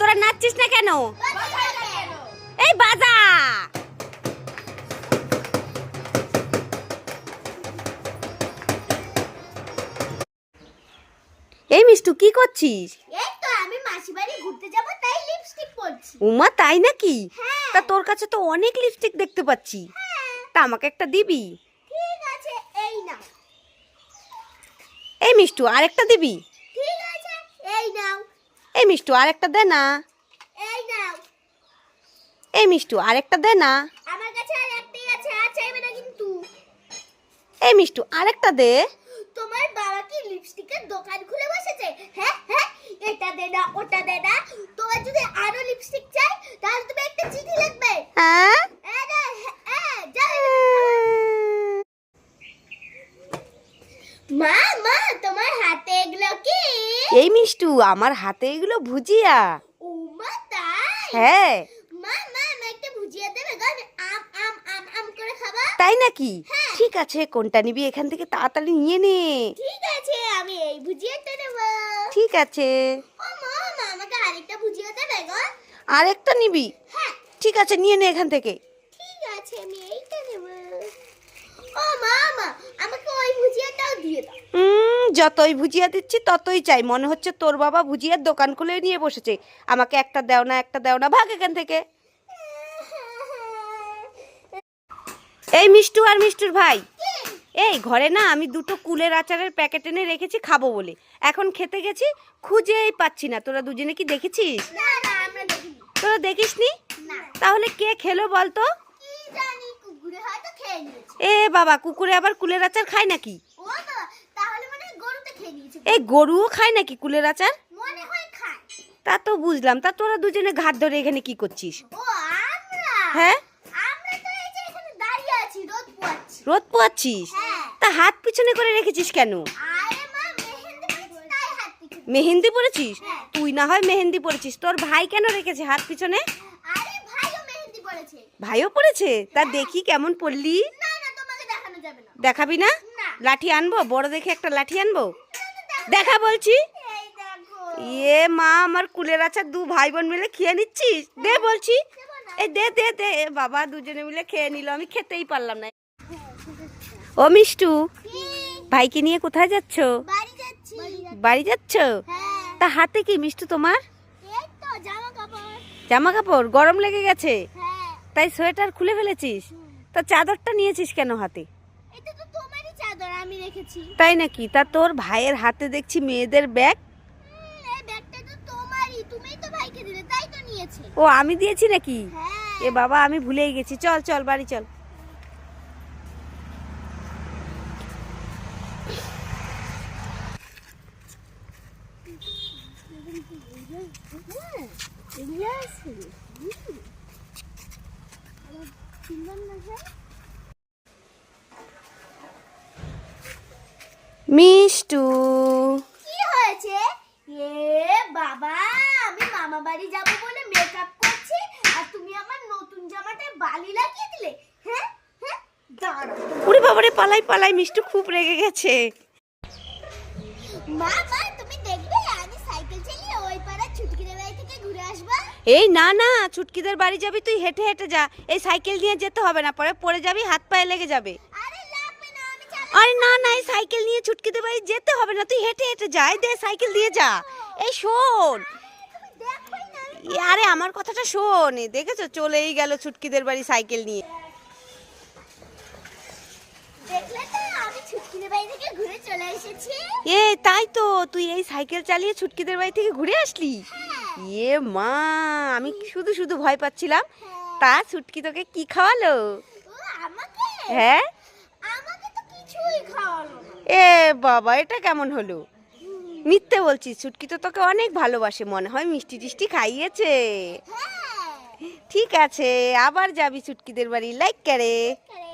তোরা নাচছিস না কেন? এই বাজা! এই মিষ্টু কি করছিস? এই তো আমি মাসি বাড়ি ঘুরতে যাব তাই লিপস্টিক পরছি। উমা তাই নাকি? হ্যাঁ। তা তোর কাছে তো অনেক লিপস্টিক দেখতে পাচ্ছি। তা আমাকে একটা দিবি? ঠিক আছে এই নাও। এই মিষ্টু আরেকটা দিবি? ঠিক আছে এই নাও। এই মিষ্টু আর একটা দে না। এই নাও। এই মিষ্টু আরেকটা দে না। আমার কাছে আর একটাই আছে আর চাইবে না কিন্তু। এই মিষ্টু আর একটা দে। তোমার বাবা কি লিপস্টিকের দোকান খুলে বসেছে? হ্যাঁ হ্যাঁ এটা দে না ওটা দে না। তোমার যদি আরও লিপস্টিক চাই তাহলে তুমি একটা চিঠি লিখবে হ্যাঁ এই না, হ্যাঁ, যাও। মা মা তোমার হাতে এগুলো কি এই মিষ্টু আমার হাতে এগুলো ভুজিয়া। ও মা তাই? হ্যাঁ। মা মা আমি একটা ভুজিয়া দেবে? আম আম আম আম করে খাবা? তাই নাকি? হ্যাঁ। ঠিক আছে কোনটা নিবি এখান থেকে তাড়াতাড়ি নিয়ে নে। ঠিক আছে আমি এই ভুজিয়াটা নেব। ঠিক আছে। ও মা মা আমাকে আরেকটা ভুজিয়া দেবে গো? আরেকটা নিবি? হ্যাঁ। ঠিক আছে নিয়ে নে এখান থেকে। ঠিক আছে আমি এইটা নেব। ও মা মা আমাকে ওই ভুজিয়াটাও দিয়ে দাও উম, যতই ভুজিয়া দিচ্ছি ততই চাই। মনে হচ্ছে তোর বাবা ভুজিয়ার দোকান খুলে নিয়ে বসেছে। আমাকে একটা দেও না একটা দেও না ভাগ এখান থেকে। এই মিষ্টু আর মিষ্টুর ভাই এই ঘরে না আমি দুটো কুলের আচারের প্যাকেট এনে রেখেছি খাব বলে। এখন খেতে গেছি খুঁজেই পাচ্ছি না। তোরা দুজনে কি দেখেছিস? তোরা দেখিসনি? না। তাহলে কে খেলো বলতো? এ বাবা কুকুরে আবার কুলের আচার খায় নাকি ও বাবা তাহলে মানে গরুতে খেয়ে নিয়েছে এই গরুও খায় নাকি কুলের আচার? হয় তা তো বুঝলাম। তা তোরা দুজনে ঘাট ধরে এখানে কি করছিস? হ্যাঁ? রোদ পোয়াচ্ছি। পোয়াচ্ছিস? হ্যাঁ। তা হাত পিছনে করে রেখেছিস কেন? মেহেন্দি পরেছিস? হ্যাঁ। তুই না হয় মেহেন্দি পরেছিস। তোর ভাই কেন রেখেছে হাত পিছনে? ভাইও পড়েছে তা দেখি কেমন পড়লি দেখাবি না? না। লাঠি আনব? বড় দেখে একটা লাঠি আনব? দেখা বলছি? এ মা আমার কুলের আচার দু ভাই বোন মিলে খেয়ে নিচ্ছিস? দে বলছি। এই দে দে দে। বাবা দুজনে মিলে খেয়ে নিল। আমি খেতেই পারলাম না। ও মিষ্টু ভাইকে নিয়ে কোথায় যাচ্ছ? বাড়ি যাচ্ছি। যাচ্ছ? হ্যাঁ। তা হাতে কি মিষ্টু তোমার? জামা কাপড়। গরম লেগে গেছে? হ্যাঁ। তাই সোয়েটার খুলে ফেলেছিস? তা চাদরটা নিয়েছিস কেন হাতে এটা তো তোমারই চাদর আমি রেখেছি। তাই নাকি? তা তোর ভাইয়ের হাতে দেখছি মেয়েদের ব্যাগ। ও আমি দিয়েছি নাকি? হ্যাঁ। এ বাবা আমি ভুলেই গেছি। চল চল বাড়ি চল। মিষ্টু। কি হয়েছে? এ বাবা আমি মামা বাড়ি যাব বলে মেকআপ করছি আর তুমি আমার নতুন জামাটায় বালি লাগিয়ে দিলে হ্যাঁ? হ্যাঁ? দাঁড়াও উড়ে বাবারে পালাই পালাই মিষ্টু খুব রেগে গেছে। মা মা তুমি দেখবে আমি সাইকেল চালিয়ে ওই পাড়া ছুটকিদের বাড়ি থেকে ঘুরে আসব। এই না না ছুটকিদের বাড়ি যাবি তুই হেঁটে হেঁটে যা। এই সাইকেল নিয়ে যেতে হবে না পরে পড়ে যাবি হাত পায়ে লেগে যাবে। এই সাইকেল নিয়ে ছুটকিদের বাড়ি যেতে হবে না তুই হেঁটে হেঁটে যা এই দে সাইকেল দিয়ে যা। এই শোন। আরে আমার কথাটা শোন দেখেছ চলেই গেল ছুটকিদের বাড়ি সাইকেল নিয়ে। এ তাই তো তুই এই সাইকেল চালিয়ে ছুটকিদের বাড়ি থেকে ঘুরে আসলি? এ মা আমি শুধু শুধু ভয় পাচ্ছিলাম। তা ছুটকি তোকে কি খাওয়ালো? হ্যাঁ আমাকে তো কিছুই খাওয়ালো না এ বাবা এটা কেমন হলো? মিথ্যে বলছিস ছুটকি তো তোকে অনেক ভালোবাসে মনে হয় মিষ্টি টিষ্টি খাইয়েছে। হ্যাঁ। ঠিক আছে আবার যাবি ছুটকিদের বাড়ি লাইক করে। করে।